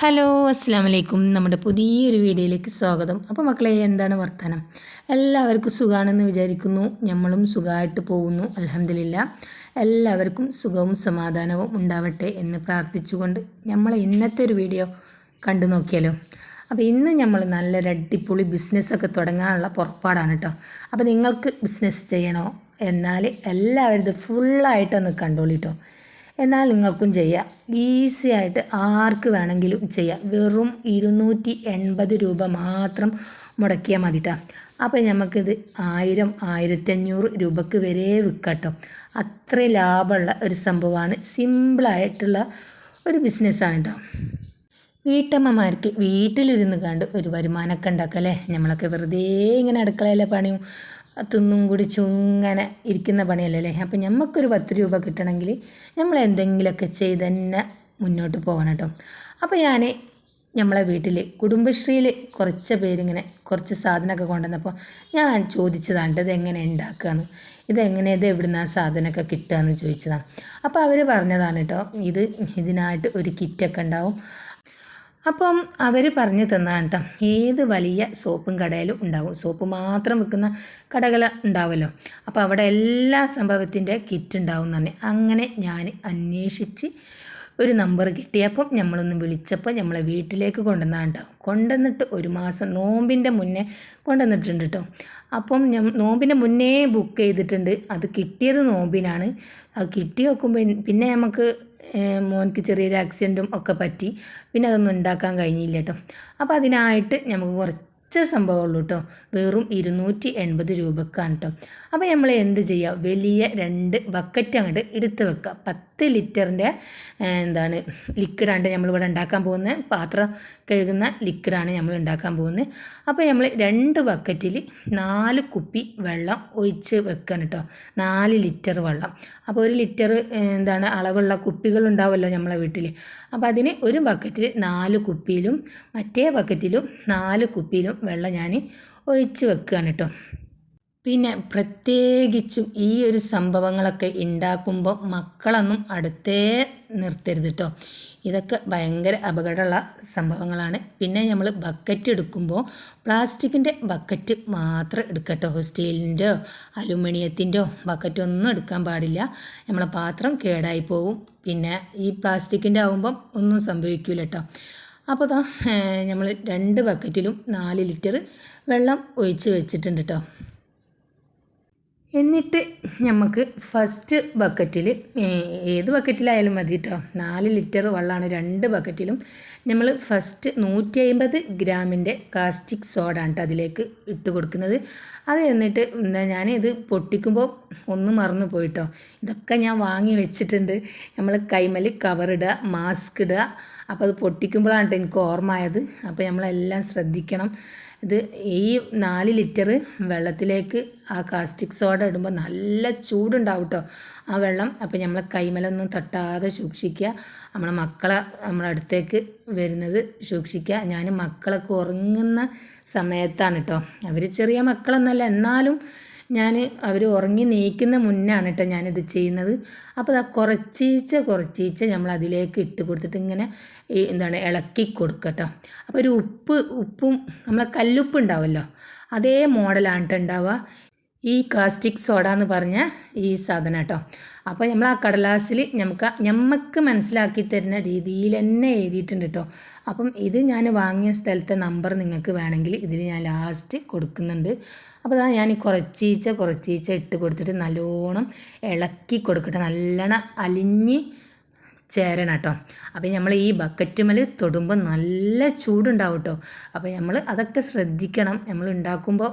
Hello അസ്സാം വലൈക്കും നമ്മുടെ പുതിയൊരു വീഡിയോയിലേക്ക് സ്വാഗതം. അപ്പോൾ മക്കളെ എന്താണ് വർത്തമാനം എല്ലാവർക്കും സുഖമാണെന്ന് വിചാരിക്കുന്നു. നമ്മളും സുഖമായിട്ട് പോകുന്നു അലഹമില്ല എല്ലാവർക്കും സുഖവും സമാധാനവും ഉണ്ടാവട്ടെ എന്ന് പ്രാർത്ഥിച്ചുകൊണ്ട് നമ്മൾ ഇന്നത്തെ ഒരു വീഡിയോ കണ്ടു നോക്കിയാലോ? അപ്പോൾ ഇന്ന് നമ്മൾ നല്ലൊരു അടിപൊളി ബിസിനസ്സൊക്കെ തുടങ്ങാനുള്ള പുറപ്പാടാണ് കേട്ടോ അപ്പോൾ നിങ്ങൾക്ക് ബിസിനസ് ചെയ്യണോ? എന്നാൽ എല്ലാവരും ഇത് ഫുള്ളായിട്ടൊന്ന് കണ്ടോളിട്ടോ എന്നാൽ നിങ്ങൾക്കും ചെയ്യാം. ഈസി ആയിട്ട് ആർക്ക് വേണമെങ്കിലും ചെയ്യാം. വെറും ഇരുന്നൂറ്റി എൺപത് രൂപ മാത്രം മുടക്കിയാൽ മതി കേട്ടോ അപ്പോൾ നമുക്കിത് ആയിരം ആയിരത്തഞ്ഞൂറ് രൂപക്ക് വരെ വിൽക്കട്ടോ അത്രയും ലാഭമുള്ള ഒരു സംഭവമാണ്. സിമ്പിളായിട്ടുള്ള ഒരു ബിസിനസ്സാണ് കേട്ടോ വീട്ടമ്മമാർക്ക് വീട്ടിലിരുന്ന് കണ്ട് ഒരു വരുമാനമൊക്കെ ഉണ്ടാക്കല്ലേ? നമ്മളൊക്കെ വെറുതെ ഇങ്ങനെ അടുക്കളയിലെ പണിയും തിന്നും കുടിച്ചും ഇങ്ങനെ ഇരിക്കുന്ന പണിയല്ലേ അപ്പം നമുക്കൊരു പത്ത് രൂപ കിട്ടണമെങ്കിൽ നമ്മൾ എന്തെങ്കിലുമൊക്കെ ചെയ്ത് തന്നെ മുന്നോട്ട് പോകണം കേട്ടോ. അപ്പോൾ ഞാൻ നമ്മളെ വീട്ടിൽ കുടുംബശ്രീയിൽ കുറച്ച് പേരിങ്ങനെ കുറച്ച് സാധനമൊക്കെ കൊണ്ടുവന്നപ്പോൾ ഞാൻ ചോദിച്ചതാണ് ഇത് എങ്ങനെ ഉണ്ടാക്കുകയെന്ന് ഇതെങ്ങനെ ഇത് എവിടുന്ന് ആ സാധനമൊക്കെ കിട്ടുകയെന്ന് ചോദിച്ചതാണ്. അപ്പോൾ അവർ പറഞ്ഞതാണ് കേട്ടോ ഇത് ഇതിനായിട്ട് ഒരു കിറ്റൊക്കെ ഉണ്ടാവും. അപ്പം അവർ പറഞ്ഞു തന്നതാണ് കേട്ടോ ഏത് വലിയ സോപ്പും കടയിലും ഉണ്ടാവും. സോപ്പ് മാത്രം വിൽക്കുന്ന കടകൾ ഉണ്ടാവുമല്ലോ അപ്പോൾ അവിടെ എല്ലാ സംഭവത്തിന്റെ കിറ്റ് ഉണ്ടാവും തന്നെ അങ്ങനെ ഞാൻ അന്വേഷിച്ച് ഒരു നമ്പർ കിട്ടിയപ്പം നമ്മളൊന്ന് വിളിച്ചപ്പോൾ നമ്മളെ വീട്ടിലേക്ക് കൊണ്ടുവന്നാണ് കേട്ടോ കൊണ്ടുവന്നിട്ട് ഒരു മാസം നോമ്പിന്റെ മുന്നേ കൊണ്ടുവന്നിട്ടുണ്ട് കേട്ടോ അപ്പം ഞാൻ നോമ്പിന്റെ മുന്നേ ബുക്ക് ചെയ്തിട്ടുണ്ട്. അത് കിട്ടിയത് നോമ്പിനാണ്. അത് കിട്ടി നോക്കുമ്പോൾ പിന്നെ നമുക്ക് മോനിക്ക് ചെറിയൊരു ആക്സിഡന്റും ഒക്കെ പറ്റി. പിന്നെ അതൊന്നും ഉണ്ടാക്കാൻ കഴിഞ്ഞില്ല കേട്ടോ അപ്പോൾ അതിനായിട്ട് നമുക്ക് കുറച്ച് കുറച്ച് സംഭവമുള്ളൂ കേട്ടോ വെറും ഇരുന്നൂറ്റി എൺപത് രൂപക്കാണ് കേട്ടോ അപ്പോൾ നമ്മൾ എന്ത് ചെയ്യുക വലിയ രണ്ട് ബക്കറ്റ് അങ്ങോട്ട് എടുത്ത് വെക്കുക പത്ത് ലിറ്ററിന്റെ എന്താണ് ലിക്വിഡാണ് നമ്മളിവിടെ ഉണ്ടാക്കാൻ പോകുന്നത്. പാത്രം കഴുകുന്ന ലിക്വിഡാണ് നമ്മൾ ഉണ്ടാക്കാൻ പോകുന്നത്. അപ്പോൾ നമ്മൾ രണ്ട് ബക്കറ്റിൽ നാല് കുപ്പി വെള്ളം ഒഴിച്ച് വെക്കണം കേട്ടോ. നാല് ലിറ്റർ വെള്ളം. അപ്പോൾ ഒരു ലിറ്റർ എന്താണ് അളവുള്ള കുപ്പികൾ ഉണ്ടാവുമല്ലോ നമ്മളെ വീട്ടിൽ. അപ്പോൾ അതിന് ഒരു ബക്കറ്റിൽ നാല് കുപ്പിയിലും മറ്റേ ബക്കറ്റിലും നാല് കുപ്പിയിലും വെള്ളം ഞാൻ ഒഴിച്ച് വെക്കുകയാണ് കേട്ടോ. പിന്നെ പ്രത്യേകിച്ചും ഈ ഒരു സംഭവങ്ങളൊക്കെ ഉണ്ടാക്കുമ്പോൾ മക്കളൊന്നും അടുത്തേ നിർത്തരുത് കേട്ടോ ഇതൊക്കെ ഭയങ്കര അപകടമുള്ള സംഭവങ്ങളാണ്. പിന്നെ നമ്മൾ ബക്കറ്റ് എടുക്കുമ്പോൾ പ്ലാസ്റ്റിക്കിന്റെ ബക്കറ്റ് മാത്രം എടുക്കട്ടോ സ്റ്റീലിന്റെയോ അലുമിനിയത്തിന്റെയോ ബക്കറ്റ് ഒന്നും എടുക്കാൻ പാടില്ല. നമ്മളെ പാത്രം കേടായി പോകും പിന്നെ ഈ പ്ലാസ്റ്റിക്കിന്റെ ആകുമ്പം ഒന്നും സംഭവിക്കില്ല കേട്ടോ അപ്പോൾ നമ്മൾ രണ്ട് ബക്കറ്റിലും നാല് ലിറ്റർ വെള്ളം ഒഴിച്ച് വെച്ചിട്ടുണ്ട് കേട്ടോ എന്നിട്ട് നമുക്ക് ഫസ്റ്റ് ബക്കറ്റിൽ ഏത് ബക്കറ്റിലായാലും മതി കേട്ടോ നാല് ലിറ്റർ വെള്ളമാണ് രണ്ട് ബക്കറ്റിലും നമ്മൾ ഫസ്റ്റ് നൂറ്റി അമ്പത് ഗ്രാമിന്റെ കാസ്റ്റിക് സോഡാണ് കേട്ടോ അതിലേക്ക് ഇട്ട് കൊടുക്കുന്നത്. അത് എന്നിട്ട് എന്താ ഞാൻ ഇത് പൊട്ടിക്കുമ്പോൾ ഒന്ന് മറന്നു പോയിട്ടോ. ഇതൊക്കെ ഞാൻ വാങ്ങി വെച്ചിട്ടുണ്ട്. നമ്മൾ കൈമൽ കവറിടുക മാസ്ക് ഇടുക. അപ്പോൾ അത് പൊട്ടിക്കുമ്പോഴാണ് കേട്ടോ എനിക്ക് ഓർമ്മ ആയത്. അപ്പോൾ നമ്മളെല്ലാം ശ്രദ്ധിക്കണം. ഇത് ഈ നാല് ലിറ്റർ വെള്ളത്തിലേക്ക് ആ കാസ്റ്റിക് സോഡ ഇടുമ്പോൾ നല്ല ചൂടുണ്ടാവും കേട്ടോ ആ വെള്ളം അപ്പോൾ നമ്മളെ കൈമലൊന്നും തട്ടാതെ സൂക്ഷിക്കുക. നമ്മളെ മക്കളെ നമ്മളെ അടുത്തേക്ക് വരുന്നത് സൂക്ഷിക്കുക. ഞാൻ മക്കളൊക്കെ ഉറങ്ങുന്ന സമയത്താണ് കേട്ടോ അവർ ചെറിയ മക്കളൊന്നുമല്ല എന്നാലും ഞാൻ അവർ ഉറങ്ങി നീക്കുന്ന മുന്നാണ് കേട്ടോ ഞാനിത് ചെയ്യുന്നത്. അപ്പോൾ അത് കുറച്ചീച്ച കുറച്ചീച്ച നമ്മൾ അതിലേക്ക് ഇട്ട് കൊടുത്തിട്ട് ഇങ്ങനെ എന്താണ് ഇളക്കി കൊടുക്കട്ടോ അപ്പോൾ ഒരു ഉപ്പ് ഉപ്പും നമ്മളെ കല്ലുപ്പ് ഉണ്ടാവുമല്ലോ അതേ മോഡലാണ് ഉണ്ടാവുക. ഈ കാസ്റ്റിക് സോഡ എന്ന് പറഞ്ഞ ഈ സാധനം കേട്ടോ. അപ്പോൾ നമ്മൾ ആ കടലാസിൽ നമുക്ക് നമുക്ക് മനസ്സിലാക്കി തരുന്ന രീതിയിൽ തന്നെ എഴുതിയിട്ടുണ്ട് കേട്ടോ. അപ്പം ഇത് ഞാൻ വാങ്ങിയ സ്ഥലത്തെ നമ്പർ നിങ്ങൾക്ക് വേണമെങ്കിൽ ഇതിൽ ഞാൻ ലാസ്റ്റ് കൊടുക്കുന്നുണ്ട്. അപ്പോൾ അതാ ഞാൻ കുറച്ചീച്ച കുറച്ചീച്ച ഇട്ട് കൊടുത്തിട്ട് നല്ലോണം ഇളക്കി കൊടുക്കട്ടെ. നല്ലോണം അലിഞ്ഞ് ചേരണം കേട്ടോ. അപ്പോൾ നമ്മൾ ഈ ബക്കറ്റ് മല തൊടുമ്പോൾ നല്ല ചൂടുണ്ടാവും കേട്ടോ. അപ്പോൾ നമ്മൾ അതൊക്കെ ശ്രദ്ധിക്കണം. നമ്മൾ ഉണ്ടാക്കുമ്പോൾ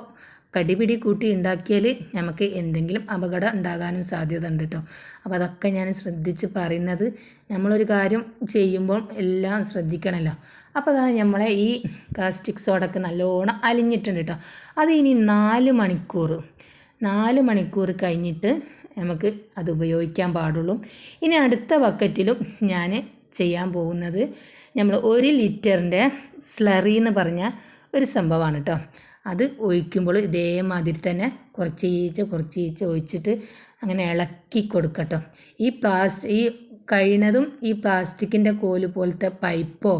കടിപിടി കൂട്ടി ഉണ്ടാക്കിയാൽ നമുക്ക് എന്തെങ്കിലും അപകടം ഉണ്ടാകാനും സാധ്യത ഉണ്ട് കേട്ടോ അപ്പോൾ അതൊക്കെ ഞാൻ ശ്രദ്ധിച്ച് പറയുന്നത് നമ്മളൊരു കാര്യം ചെയ്യുമ്പോൾ എല്ലാം ശ്രദ്ധിക്കണമല്ലോ അപ്പോൾ അതാ നമ്മളെ ഈ കാസ്റ്റിക് സോഡൊക്കെ നല്ലോണം അലിഞ്ഞിട്ടുണ്ട് കേട്ടോ അത് ഇനി നാല് മണിക്കൂർ നാല് മണിക്കൂർ കഴിഞ്ഞിട്ട് നമുക്ക് അത് ഉപയോഗിക്കാൻ പാടുള്ളൂ. ഇനി അടുത്ത ബക്കറ്റിലും ഞാൻ ചെയ്യാൻ പോകുന്നത് നമ്മൾ ഒരു ലിറ്ററിന്റെ സ്ലറി എന്ന് പറഞ്ഞ ഒരു സംഭവമാണ് കേട്ടോ അത് ഒഴിക്കുമ്പോൾ ഇതേമാതിരി തന്നെ കുറച്ച് ഈച്ച കുറച്ച് ഈച്ച ഒഴിച്ചിട്ട് അങ്ങനെ ഇളക്കി കൊടുക്കട്ടോ. ഈ പ്ലാസ്റ്റിക് ഈ കഴിഞ്ഞതും ഈ പ്ലാസ്റ്റിക്കിന്റെ കോൽ പോലത്തെ പൈപ്പോ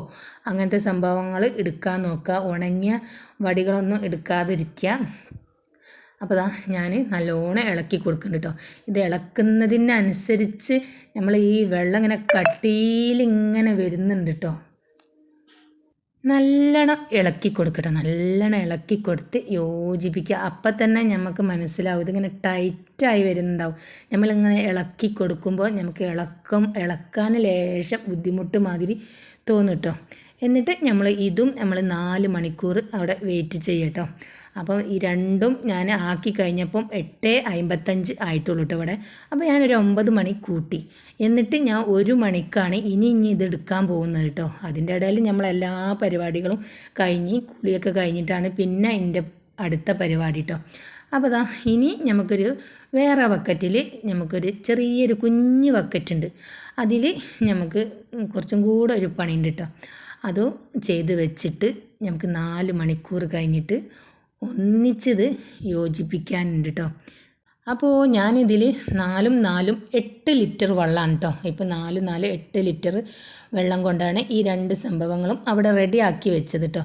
അങ്ങനത്തെ സംഭവങ്ങൾ എടുക്കാൻ നോക്കുക. ഉണങ്ങിയ വടികളൊന്നും എടുക്കാതിരിക്കുക. അപ്പോൾ ദാ ഞാൻ നല്ലോണം ഇളക്കി കൊടുക്കുന്നുണ്ട് കേട്ടോ. ഇത് ഇളക്കുന്നതിനനുസരിച്ച് നമ്മൾ ഈ വെള്ളം ഇങ്ങനെ കട്ടിയിൽ ഇങ്ങനെ വരുന്നുണ്ട് കേട്ടോ. നല്ലോണം ഇളക്കി കൊടുക്കട്ടെ. നല്ലോണം ഇളക്കി കൊടുത്ത് യോജിപ്പിക്കുക. അപ്പം തന്നെ നമുക്ക് മനസ്സിലാവും. ഇതിങ്ങനെ ടൈറ്റായി വരുന്നുണ്ടാവും. നമ്മളിങ്ങനെ ഇളക്കി കൊടുക്കുമ്പോൾ നമുക്ക് ഇളക്കം ഇളക്കാൻ ലേശം ബുദ്ധിമുട്ട് മാതിരി തോന്നും കേട്ടോ എന്നിട്ട് നമ്മൾ ഇതും നമ്മൾ നാല് മണിക്കൂർ അവിടെ വെയിറ്റ് ചെയ്യട്ടോ. അപ്പം ഈ രണ്ടും ഞാൻ ആക്കി കഴിഞ്ഞപ്പം എട്ട് അമ്പത്തഞ്ച് ആയിട്ടുള്ളൂ കേട്ടോ ഇവിടെ. അപ്പോൾ ഞാനൊരു ഒമ്പത് മണി കൂട്ടി. എന്നിട്ട് ഞാൻ ഒരു മണിക്കാണ് ഇനി ഇനി ഇത് എടുക്കാൻ പോകുന്നത് കേട്ടോ അതിന്റെ ഇടയിൽ നമ്മളെല്ലാ പരിപാടികളും കഴിഞ്ഞ് കുളിയൊക്കെ കഴിഞ്ഞിട്ടാണ് പിന്നെ എന്റെ അടുത്ത പരിപാടി കേട്ടോ അപ്പോൾ അതാ ഇനി നമുക്കൊരു വേറെ ബക്കറ്റിൽ നമുക്കൊരു ചെറിയൊരു കുഞ്ഞ് ബക്കറ്റ് ഉണ്ട് അതിൽ നമുക്ക് കുറച്ചും കൂടെ ഒരു പണിയുണ്ട് കേട്ടോ അതും ചെയ്ത് വെച്ചിട്ട് നമുക്ക് നാല് മണിക്കൂർ കഴിഞ്ഞിട്ട് ഒന്നിച്ചത് യോജിപ്പിക്കാനുണ്ട് കേട്ടോ അപ്പോൾ ഞാനിതിൽ നാലും നാലും എട്ട് ലിറ്റർ വെള്ളമാണ് കേട്ടോ ഇപ്പോൾ നാല് നാല് എട്ട് ലിറ്റർ വെള്ളം കൊണ്ടാണ് ഈ രണ്ട് സംഭവങ്ങളും അവിടെ ആക്കി വെച്ചത് കേട്ടോ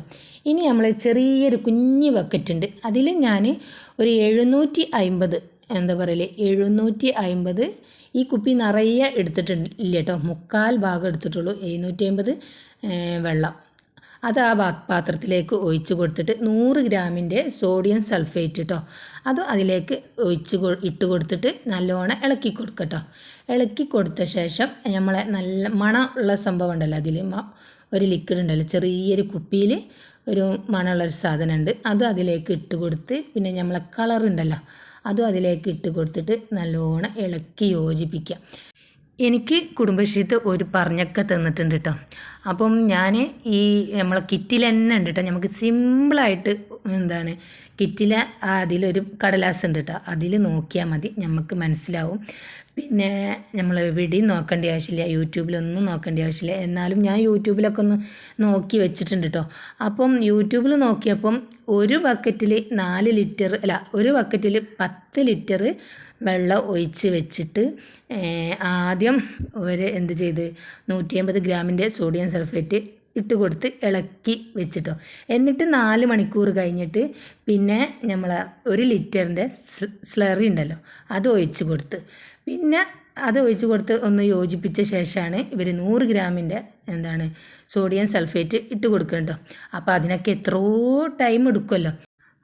ഇനി നമ്മൾ ചെറിയൊരു കുഞ്ഞ് ബക്കറ്റ് ഉണ്ട്. അതിൽ ഞാൻ ഒരു എഴുന്നൂറ്റി അമ്പത് എന്താ പറയൽ എഴുന്നൂറ്റി അമ്പത് ഈ കുപ്പി നിറയെ എടുത്തിട്ടുണ്ട് ഇല്ല കേട്ടോ മുക്കാൽ ഭാഗം എടുത്തിട്ടുള്ളൂ എഴുന്നൂറ്റി അമ്പത് വെള്ളം. അത് ആ പാത്രത്തിലേക്ക് ഒഴിച്ച് കൊടുത്തിട്ട് നൂറ് ഗ്രാമിന്റെ സോഡിയം സൾഫേറ്റ് കേട്ടോ അത് അതിലേക്ക് ഒഴിച്ച് ഇട്ട് കൊടുത്തിട്ട് നല്ലോണം ഇളക്കി കൊടുക്കട്ടോ ഇളക്കി കൊടുത്ത ശേഷം നമ്മളെ നല്ല മണമുള്ള സംഭവം ഉണ്ടല്ലോ അതിൽ ഒരു ലിക്വിഡ് ഉണ്ടല്ലോ ചെറിയൊരു കുപ്പിയിൽ ഒരു മണമുള്ളൊരു സാധനമുണ്ട്. അത് അതിലേക്ക് ഇട്ട് കൊടുത്ത് പിന്നെ നമ്മളെ കളറുണ്ടല്ലോ അതും അതിലേക്ക് ഇട്ട് കൊടുത്തിട്ട് നല്ലോണം ഇളക്കി യോജിപ്പിക്കുക. എനിക്ക് കുടുംബശ്രീത്ത് ഒരു പറഞ്ഞൊക്കെ തന്നിട്ടുണ്ട് കേട്ടോ അപ്പം ഞാൻ ഈ നമ്മളെ കിറ്റിൽ തന്നെ ഉണ്ട് കേട്ടോ നമുക്ക് സിമ്പിളായിട്ട് എന്താണ് കിറ്റിലെ അതിലൊരു കടലാസ് ഉണ്ട് കേട്ടോ അതിൽ നോക്കിയാൽ മതി നമുക്ക് മനസ്സിലാവും. പിന്നെ നമ്മൾ എവിടെയും നോക്കേണ്ട ആവശ്യമില്ല യൂട്യൂബിലൊന്നും നോക്കേണ്ട ആവശ്യമില്ല. എന്നാലും ഞാൻ യൂട്യൂബിലൊക്കെ ഒന്ന് നോക്കി വെച്ചിട്ടുണ്ട് കേട്ടോ അപ്പം യൂട്യൂബിൽ നോക്കിയപ്പം ഒരു ബക്കറ്റിൽ നാല് ലിറ്റർ അല്ല ഒരു ബക്കറ്റിൽ പത്ത് ലിറ്റർ വെള്ളം ഒഴിച്ച് വെച്ചിട്ട് ആദ്യം ഒരു എന്ത് ചെയ്ത് നൂറ്റി അമ്പത് ഗ്രാമിന്റെ സോഡിയം സൾഫേറ്റ് ഇട്ട് കൊടുത്ത് ഇളക്കി വെച്ചിട്ടോ. എന്നിട്ട് നാല് മണിക്കൂർ കഴിഞ്ഞിട്ട് പിന്നെ നമ്മൾ ഒരു ലിറ്ററിന്റെ സ്ലറി ഉണ്ടല്ലോ അത് ഒഴിച്ച് കൊടുത്ത്. പിന്നെ അത് ഒഴിച്ച് കൊടുത്ത് ഒന്ന് യോജിപ്പിച്ച ശേഷമാണ് ഇവർ നൂറ് ഗ്രാമിന്റെ എന്താണ് സോഡിയം സൾഫേറ്റ് ഇട്ട് കൊടുക്കുന്നുണ്ടോ അപ്പോൾ അതിനൊക്കെ എത്രയോ ടൈം എടുക്കുമല്ലോ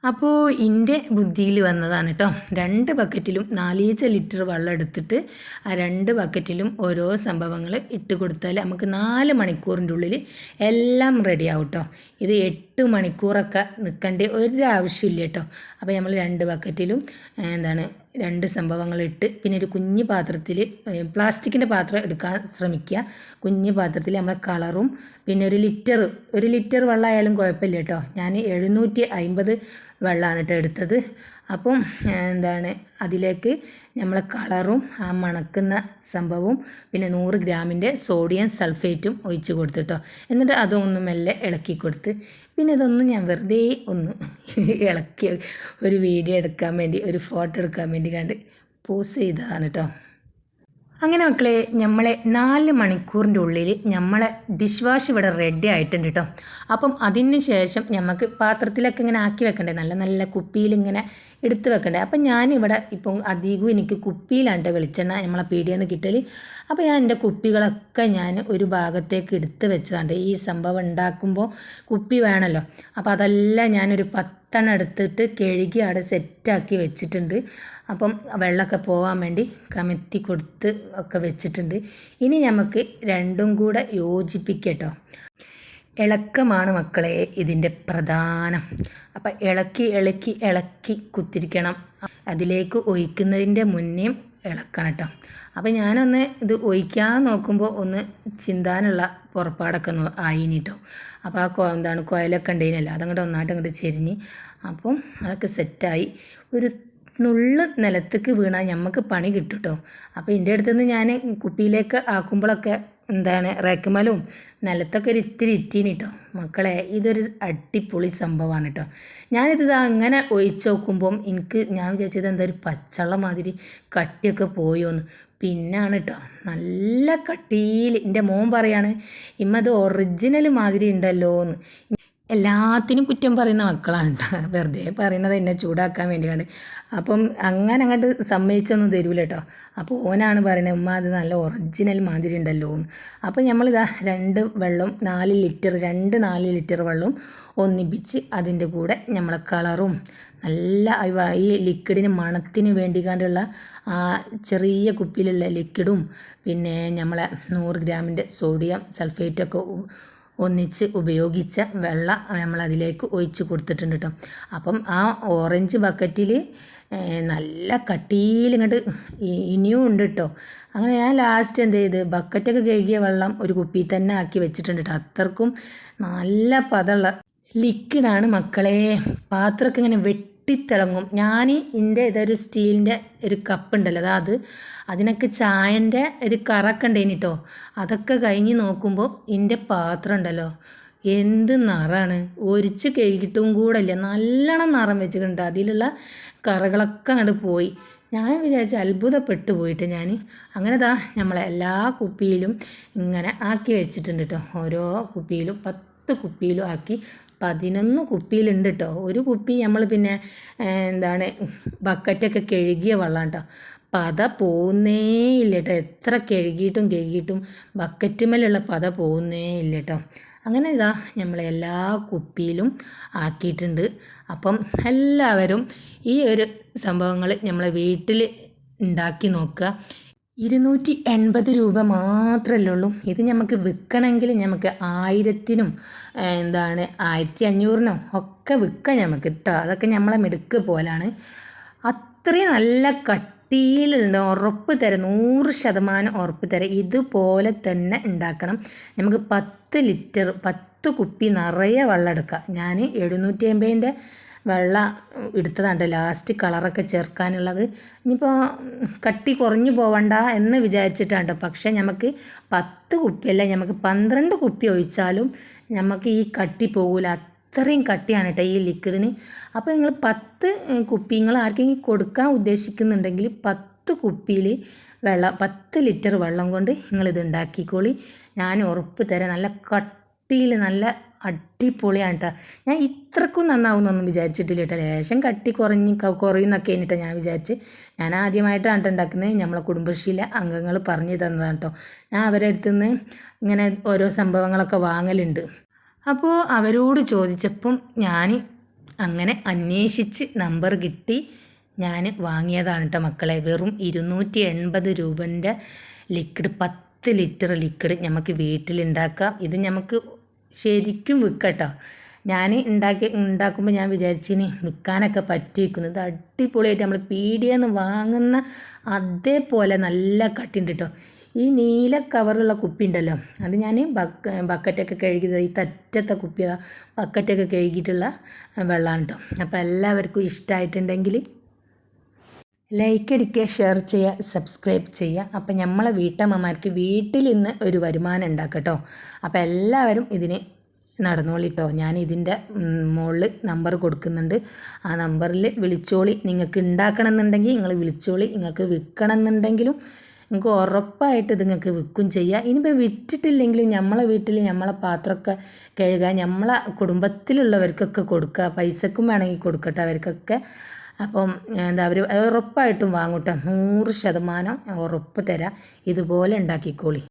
അപ്പോൾ എന്റെ ബുദ്ധിയിൽ വന്നതാണ് കേട്ടോ രണ്ട് ബക്കറ്റിലും നാലീച്ച ലിറ്റർ വെള്ളം എടുത്തിട്ട് ആ രണ്ട് ബക്കറ്റിലും ഓരോ സംഭവങ്ങൾ ഇട്ട് കൊടുത്താൽ നമുക്ക് നാല് മണിക്കൂറിന്റെ ഉള്ളിൽ എല്ലാം റെഡിയാവും കേട്ടോ ഇത് എട്ട് മണിക്കൂറൊക്കെ നിൽക്കേണ്ട ഒരാവശ്യമില്ല കേട്ടോ അപ്പോൾ നമ്മൾ രണ്ട് ബക്കറ്റിലും എന്താണ് രണ്ട് സംഭവങ്ങൾ ഇട്ട് പിന്നെ ഒരു കുഞ്ഞു പാത്രത്തിൽ പ്ലാസ്റ്റിക്കിന്റെ പാത്രം എടുക്കാൻ ശ്രമിക്കുക. കുഞ്ഞു പാത്രത്തിൽ നമ്മൾ കളറും പിന്നെ ഒരു ലിറ്റർ ഒരു ലിറ്റർ വെള്ളമായാലും കുഴപ്പമില്ല കേട്ടോ. ഞാൻ എഴുന്നൂറ്റി അമ്പത് വെള്ളമാണ് കേട്ടോ എടുത്തത്. അപ്പം എന്താണ് അതിലേക്ക് നമ്മൾ കളറും ആ മണക്കുന്ന സംഭവവും പിന്നെ നൂറ് ഗ്രാമിന്റെ സോഡിയം സൾഫേറ്റും ഒഴിച്ച് കൊടുത്തിട്ടോ എന്നിട്ട് അതൊന്നും മെല്ലെ ഇളക്കി കൊടുത്ത് പിന്നെ ഇതൊന്നും ഞാൻ വെറുതെ ഒന്ന് ഇളക്കി ഒരു വീഡിയോ എടുക്കാൻ വേണ്ടി ഒരു ഫോട്ടോ എടുക്കാൻ വേണ്ടി കണ്ട് പോസ് ചെയ്തതാണ് കേട്ടോ അങ്ങനെ മക്കളെ നമ്മളെ നാല് മണിക്കൂറിന്റെ ഉള്ളിൽ നമ്മളെ ഡിഷ് വാഷ് ഇവിടെ റെഡി ആയിട്ടുണ്ട് കേട്ടോ അപ്പം അതിന് ശേഷം നമുക്ക് പാത്രത്തിലൊക്കെ ഇങ്ങനെ ആക്കി വെക്കണ്ടേ? നല്ല നല്ല കുപ്പിയിൽ ഇങ്ങനെ എടുത്ത് വെക്കണ്ടേ? അപ്പം ഞാനിവിടെ ഇപ്പം അധികവും എനിക്ക് കുപ്പിയിലാണ് വെളിച്ചെണ്ണ നമ്മളെ പീടിയെന്ന് കിട്ടൽ അപ്പോൾ ഞാൻ എന്റെ കുപ്പികളൊക്കെ ഞാൻ ഒരു ഭാഗത്തേക്ക് എടുത്ത് വെച്ചതാണ് ഈ സംഭവം ഉണ്ടാക്കുമ്പോൾ കുപ്പി വേണമല്ലോ അപ്പോൾ അതെല്ലാം ഞാനൊരു പത്തെണ്ണം എടുത്തിട്ട് കഴുകി അവിടെ സെറ്റാക്കി വെച്ചിട്ടുണ്ട്. അപ്പം വെള്ളമൊക്കെ പോകാൻ വേണ്ടി കമത്തി കൊടുത്ത് ഒക്കെ വെച്ചിട്ടുണ്ട്. ഇനി നമുക്ക് രണ്ടും കൂടെ യോജിപ്പിക്കട്ടോ. ഇളക്കമാണ് മക്കളെ ഇതിന്റെ പ്രധാനം. അപ്പം ഇളക്കി ഇളക്കി ഇളക്കി കുത്തിരിക്കണം. അതിലേക്ക് ഒഴിക്കുന്നതിന്റെ മുന്നേയും ഇളക്കണം കേട്ടോ. അപ്പം ഞാനൊന്ന് ഇത് ഒഴിക്കാൻ നോക്കുമ്പോൾ ഒന്ന് ചിന്താനുള്ള പുറപ്പാടൊക്കെ ആയിനി കേട്ടോ അപ്പോൾ ആ എന്താണ് കുഴലൊക്കെ ഉണ്ടതിനല്ല അതങ്ങോട്ട് ഒന്നായിട്ട് അങ്ങോട്ട് ചെരിഞ്ഞ്. അപ്പം അതൊക്കെ സെറ്റായി. ഒരു നുള്ള് നിലത്തേക്ക് വീണാൽ നമുക്ക് പണി കിട്ടും കേട്ടോ അപ്പോൾ എന്റെ അടുത്തുനിന്ന് ഞാൻ കുപ്പിയിലേക്ക് ആക്കുമ്പോഴൊക്കെ എന്താണ് റേക്കുമലും നിലത്തൊക്കെ ഒരു ഇത്തിരി ഇറ്റീന് കേട്ടോ മക്കളെ ഇതൊരു അടിപൊളി സംഭവമാണ് കേട്ടോ ഞാനിത് അങ്ങനെ ഒഴിച്ച് നോക്കുമ്പം എനിക്ക് ഞാൻ വിചാരിച്ചത് എന്താ ഒരു പച്ചള്ള മാതിരി കട്ടിയൊക്കെ പോയോന്ന്. പിന്നാണ് കേട്ടോ നല്ല കട്ടിയിൽ എന്റെ മോൻ പറയാണ് ഇമ്മ അത് ഒറിജിനൽ മാതിരി ഉണ്ടല്ലോ എന്ന് എല്ലാത്തിനും കുറ്റം പറയുന്ന മക്കളാണ്. വെറുതെ പറയണത് എന്നെ ചൂടാക്കാൻ വേണ്ടിയാണ് അപ്പം അങ്ങനെ അങ്ങോട്ട് സമ്മതിച്ചൊന്നും തരൂല കേട്ടോ അപ്പോൾ ഓനാണ് പറയുന്നത് ഉമ്മ അത് നല്ല ഒറിജിനൽ മാതിരി ഉണ്ടല്ലോ എന്ന്. അപ്പോൾ നമ്മളിതാ രണ്ട് വെള്ളം നാല് ലിറ്റർ രണ്ട് നാല് ലിറ്റർ വെള്ളം ഒന്നിപ്പിച്ച് അതിന്റെ കൂടെ നമ്മളെ കളറും നല്ല ഈ ലിക്വിഡിന് മണത്തിന് വേണ്ടി കണ്ടുള്ള ആ ചെറിയ കുപ്പിയിലുള്ള ലിക്വിഡും പിന്നെ നമ്മളെ നൂറ് ഗ്രാമിന്റെ സോഡിയം സൾഫേറ്റൊക്കെ ഒന്നിച്ച് ഉപയോഗിച്ച വെള്ളം നമ്മൾ അതിലേക്ക് ഒഴിച്ച് കൊടുത്തിട്ടുണ്ട് കേട്ടോ അപ്പം ആ ഓറഞ്ച് ബക്കറ്റിൽ നല്ല കട്ടിയിൽ ഇങ്ങോട്ട് ഇനിയും ഉണ്ട് കേട്ടോ അങ്ങനെ ഞാൻ ലാസ്റ്റ് എന്ത് ചെയ്ത് ബക്കറ്റൊക്കെ കഴുകിയ വെള്ളം ഒരു കുപ്പിയിൽ തന്നെ ആക്കി വെച്ചിട്ടുണ്ട് കേട്ടോ അത്രക്കും നല്ല പതമുള്ള ലിക്വിഡാണ് മക്കളെ. പാത്രമൊക്കെ ഇങ്ങനെ വെട്ടിത്തിളങ്ങും ഞാൻ എന്റെ ഇതൊരു സ്റ്റീലിന്റെ ഒരു കപ്പ് ഉണ്ടല്ലോ അതാ അത് അതിനൊക്കെ ചായന്റെ ഒരു കറൊക്കെ ഉണ്ടായിന് കേട്ടോ അതൊക്കെ കഴിഞ്ഞ് നോക്കുമ്പോൾ എന്റെ പാത്രം ഉണ്ടല്ലോ എന്ത് നിറാണ്. ഒരിച്ച് കഴുകിയിട്ടും കൂടെ ഇല്ല നല്ലോണം നിറം വെച്ചിട്ടുണ്ട്. അതിലുള്ള കറകളൊക്കെ അങ്ങോട്ട് പോയി. ഞാൻ വിചാരിച്ച അത്ഭുതപ്പെട്ടു പോയിട്ട് ഞാൻ അങ്ങനെ ദാ നമ്മളെ എല്ലാ കുപ്പിയിലും ഇങ്ങനെ ആക്കി വെച്ചിട്ടുണ്ട് കേട്ടോ ഓരോ കുപ്പിയിലും പത്ത് കുപ്പിയിലും ആക്കി പതിനൊന്ന് കുപ്പിയിലുണ്ട് കേട്ടോ ഒരു കുപ്പി നമ്മൾ പിന്നെ എന്താണ് ബക്കറ്റൊക്കെ കഴുകിയ വെള്ളം കേട്ടോ പത പോകുന്നേ ഇല്ല കേട്ടോ എത്ര കഴുകിയിട്ടും കഴുകിയിട്ടും ബക്കറ്റുമേലുള്ള പത പോകുന്നേ ഇല്ല കേട്ടോ അങ്ങനെ ഇതാ നമ്മൾ എല്ലാ കുപ്പിയിലും ആക്കിയിട്ടുണ്ട്. അപ്പം എല്ലാവരും ഈ ഒരു സംഭവങ്ങൾ നമ്മളെ വീട്ടിൽ ഉണ്ടാക്കി നോക്കുക. ഇരുന്നൂറ്റി എൺപത് രൂപ മാത്രമല്ലേ ഉള്ളൂ ഇത് നമുക്ക് വിൽക്കണമെങ്കിൽ നമുക്ക് ആയിരത്തിനും എന്താണ് ആയിരത്തി അഞ്ഞൂറിനോ ഒക്കെ വിൽക്കാം നമുക്ക് കേട്ടോ അതൊക്കെ നമ്മളെ മിടുക്ക് പോലാണ്. അത്രയും നല്ല കട്ടിയിലുണ്ട്. ഉറപ്പ് തരാം. നൂറ് ശതമാനം ഉറപ്പ് തരാം. ഇതുപോലെ തന്നെ ഉണ്ടാക്കണം. നമുക്ക് പത്ത് ലിറ്റർ പത്ത് കുപ്പി നിറയെ വെള്ളം എടുക്കാം. ഞാൻ എഴുന്നൂറ്റി അമ്പതിന്റെ വെള്ളം എടുത്തതാണ് ലാസ്റ്റ് കളറൊക്കെ ചേർക്കാനുള്ളത്. ഇനിയിപ്പോൾ കട്ടി കുറഞ്ഞു പോവണ്ട എന്ന് വിചാരിച്ചിട്ടാണ് ട്ടോ. പക്ഷേ നമുക്ക് പത്ത് കുപ്പിയല്ല നമുക്ക് പന്ത്രണ്ട് കുപ്പി ഒഴിച്ചാലും നമുക്ക് ഈ കട്ടി പോകില്ല അത്രയും കട്ടിയാണ് കേട്ടോ ഈ ലിക്വിഡിന്. അപ്പോൾ നിങ്ങൾ പത്ത് കുപ്പി നിങ്ങൾ ആർക്കെങ്കിലും കൊടുക്കാൻ ഉദ്ദേശിക്കുന്നുണ്ടെങ്കിൽ പത്ത് കുപ്പിയിൽ വെള്ളം പത്ത് ലിറ്റർ വെള്ളം കൊണ്ട് നിങ്ങളിത് ഉണ്ടാക്കിക്കോളി. ഞാൻ ഉറപ്പ് തരാം. നല്ല കട്ടിയിൽ നല്ല അടിപൊളിയാണ് കേട്ടോ ഞാൻ ഇത്രക്കും നന്നാവുന്നൊന്നും വിചാരിച്ചിട്ടില്ല കേട്ടോ ലേശം കട്ടി കുറഞ്ഞ് കുറയുന്നൊക്കെ കഴിഞ്ഞിട്ട് ഞാൻ വിചാരിച്ച്. ഞാൻ ആദ്യമായിട്ടാണ് ട്ടോ ഉണ്ടാക്കുന്നത്. നമ്മളെ കുടുംബശ്രീയിലെ അംഗങ്ങൾ പറഞ്ഞു തന്നതാണ് കേട്ടോ ഞാൻ അടുത്ത് നിന്ന് ഇങ്ങനെ ഓരോ സംഭവങ്ങളൊക്കെ വാങ്ങലുണ്ട്. അപ്പോൾ അവരോട് ചോദിച്ചപ്പം ഞാൻ അങ്ങനെ അന്വേഷിച്ച് നമ്പർ കിട്ടി. ഞാൻ വാങ്ങിയതാണ് കേട്ടോ മക്കളെ. വെറും ഇരുന്നൂറ്റി എൺപത് രൂപന്റെ ലിക്വിഡ് പത്ത് ലിറ്റർ ലിക്വിഡ് നമുക്ക് വീട്ടിലുണ്ടാക്കാം. ഇത് നമുക്ക് ശരിക്കും വിൽക്കട്ടോ ഞാൻ ഉണ്ടാക്കി ഉണ്ടാക്കുമ്പോൾ ഞാൻ വിചാരിച്ചിനി വിൽക്കാനൊക്കെ പറ്റിയിരിക്കുന്നു ഇത് അടിപൊളിയായിട്ട് നമ്മൾ പീടിയെന്ന് വാങ്ങുന്ന അതേപോലെ നല്ല കട്ടിയുണ്ട് കേട്ടോ ഈ നീല കവറുള്ള കുപ്പി ഉണ്ടല്ലോ അത് ഞാൻ ബക്ക ബക്കറ്റൊക്കെ കഴുകിയത്. ഈ തറ്റത്തെ കുപ്പി ബക്കറ്റൊക്കെ കഴുകിയിട്ടുള്ള വെള്ളമാണ് കേട്ടോ അപ്പോൾ എല്ലാവർക്കും ഇഷ്ടമായിട്ടുണ്ടെങ്കിൽ ലൈക്ക് അടിക്കുക ഷെയർ ചെയ്യുക സബ്സ്ക്രൈബ് ചെയ്യുക. അപ്പം നമ്മളെ വീട്ടമ്മമാർക്ക് വീട്ടിൽ നിന്ന് ഒരു വരുമാനം ഉണ്ടാക്കട്ടോ അപ്പോൾ എല്ലാവരും ഇതിന് നടന്നോളിട്ടോ ഞാൻ ഇതിന്റെ മുകളിൽ നമ്പർ കൊടുക്കുന്നുണ്ട്. ആ നമ്പറിൽ വിളിച്ചോളി. നിങ്ങൾക്ക് ഉണ്ടാക്കണം എന്നുണ്ടെങ്കിൽ നിങ്ങൾ വിളിച്ചോളി. നിങ്ങൾക്ക് വിൽക്കണം എന്നുണ്ടെങ്കിലും നിങ്ങൾക്ക് ഉറപ്പായിട്ട് ഇത് നിങ്ങൾക്ക് വിൽക്കും ചെയ്യുക ഇനിയിപ്പോൾ വിറ്റിട്ടില്ലെങ്കിലും നമ്മളെ വീട്ടിൽ നമ്മളെ പാത്രമൊക്കെ കഴുകുക നമ്മളെ കുടുംബത്തിലുള്ളവർക്കൊക്കെ കൊടുക്കുക. പൈസക്കും വേണമെങ്കിൽ കൊടുക്കട്ടെ. അവർക്കൊക്കെ അപ്പം എന്താ അവർ ഉറപ്പായിട്ടും വാങ്ങും കേട്ടോ നൂറ് ശതമാനം ഉറപ്പ് തരാം. ഇതുപോലെ ഉണ്ടാക്കിക്കോളി.